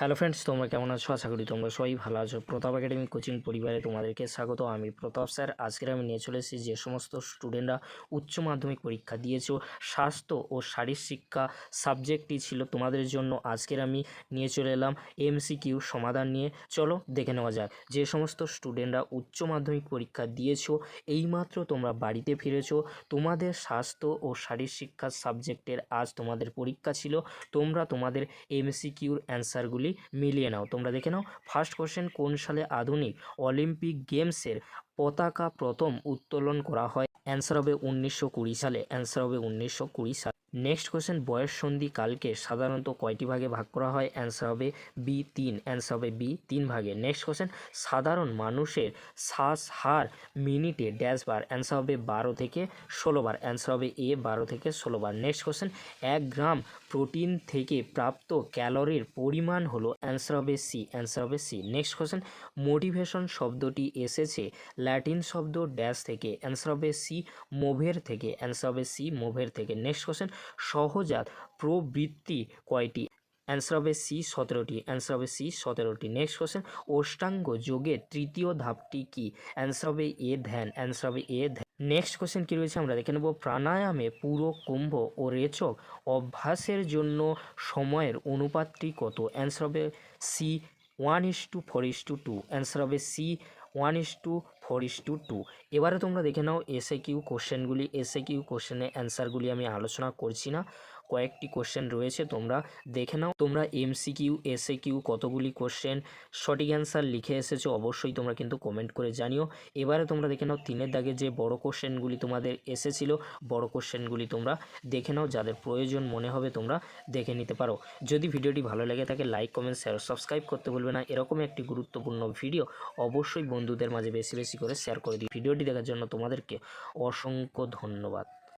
Hello friends তোমরা কেমন আছো? আশা করি তোমরা সবাই ভালো আছো। প্রতাপ একাডেমি কোচিং পরিবারে তোমাদেরকে স্বাগত। আমি প্রতাপ স্যার। আজকের আমি নিয়ে চলে এসেছি যে সমস্ত স্টুডেন্টরা উচ্চ মাধ্যমিক পরীক্ষা দিয়েছ। স্বাস্থ্য ও শারীর শিক্ষা সাবজেক্টটি ছিল তোমাদের জন্য। আজকের আমি নিয়ে চলে এলাম এমসিকিউ সমাধান নিয়ে। চলো দেখে নেওয়া যাক। যে সমস্ত স্টুডেন্টরা উচ্চ মাধ্যমিক পরীক্ষা দিয়েছ, এইমাত্র তোমরা বাড়িতে ফিরেছো। তোমাদের স্বাস্থ্য ও শারীর শিক্ষা সাবজেক্টের আজ তোমাদের পরীক্ষা ছিল। তোমরা তোমাদের এমসিকিউর অ্যান্সারগুলি মিলিয়ে নাও। তোমরা দেখে নাও ফার্স্ট কোশ্চেন কোন সালে আধুনিক অলিম্পিক গেমসের পতাকা প্রথম উত্তোলন করা হয় অ্যান্সার হবে উনিশশো কুড়ি সালে। অ্যান্সার হবে উনিশশো কুড়ি সালে। নেক্সট কোশ্চেন বয়স সন্ধি কালকে সাধারণত কয়টি ভাগে ভাগ করা হয়? অ্যান্সার হবে বি তিন অ্যান্সার হবে বি তিন ভাগে। নেক্সট কোশ্চেন সাধারণ মানুষের শ্বাস হার মিনিটে ড্যাশ বার অ্যান্সার হবে বারো থেকে ষোলো বার অ্যান্সার হবে এ বারো থেকে ষোলো বার। নেক্সট কোশ্চেন এক গ্রাম প্রোটিন থেকে প্রাপ্ত ক্যালোরির পরিমাণ হলো অ্যান্সার হবে সি অ্যান্সার হবে সি। নেক্সট কোশ্চেন মোটিভেশন শব্দটি এসেছে ল্যাটিন শব্দ ড্যাশ থেকে অ্যান্সার হবে সি মোভের থেকে অ্যান্সার হবে সি মোভের থেকে। নেক্সট কোশ্চেন, সহজাত প্রবৃত্তি কয়টি? অ্যান্সার হবে সি সতেরোটি অ্যান্সার হবে সি সতেরোটি। নেক্সট কোশ্চেন, অষ্টাঙ্গ যোগের তৃতীয় ধাপটি কি? অ্যান্সার হবে এ ধ্যান অ্যান্সার হবে এ ধ্যান। নেক্সট কোশ্চেন কী রয়েছে আমরা দেখে নেব। প্রাণায়ামে পুরো কুম্ভ ও রেচক অভ্যাসের জন্য সময়ের অনুপাতটি কত? অ্যান্সার হবে C one is two four is two two answer হবে C one is two four is two two. এবারে তোমরা দেখে নাও এসএ কিউ কোশ্চেনগুলি এসএ কিউ কোশ্চেনের অ্যান্সারগুলি আমি আলোচনা করছি না। কয়েকটি কোশ্চেন রয়েছে, তোমরা দেখে নাও। তোমরা এমসি কিউ এসএ কিউ কতগুলি কোশ্চেন সঠিক অ্যান্সার লিখে এসেছ, অবশ্যই তোমরা কিন্তু কমেন্ট করে জানিও। এবারে তোমরা দেখে নাও, তিনের দাগে যে বড় কোশ্চেনগুলি তোমাদের এসেছিল, বড় কোশ্চেনগুলি তোমরা দেখে নাও, যাদের প্রয়োজন মনে হবে তোমরা দেখে নিতে পারো। যদি ভিডিওটি ভালো লাগে থাকে লাইক কমেন্ট শেয়ার সাবস্ক্রাইব করতে ভুলবে না। এরকম একটি গুরুত্বপূর্ণ ভিডিও অবশ্যই বন্ধুদের মাঝে বেশি বেশি করে শেয়ার করে দিই ভিডিওটি দেখার জন্য তোমাদেরকে অসংখ্য ধন্যবাদ।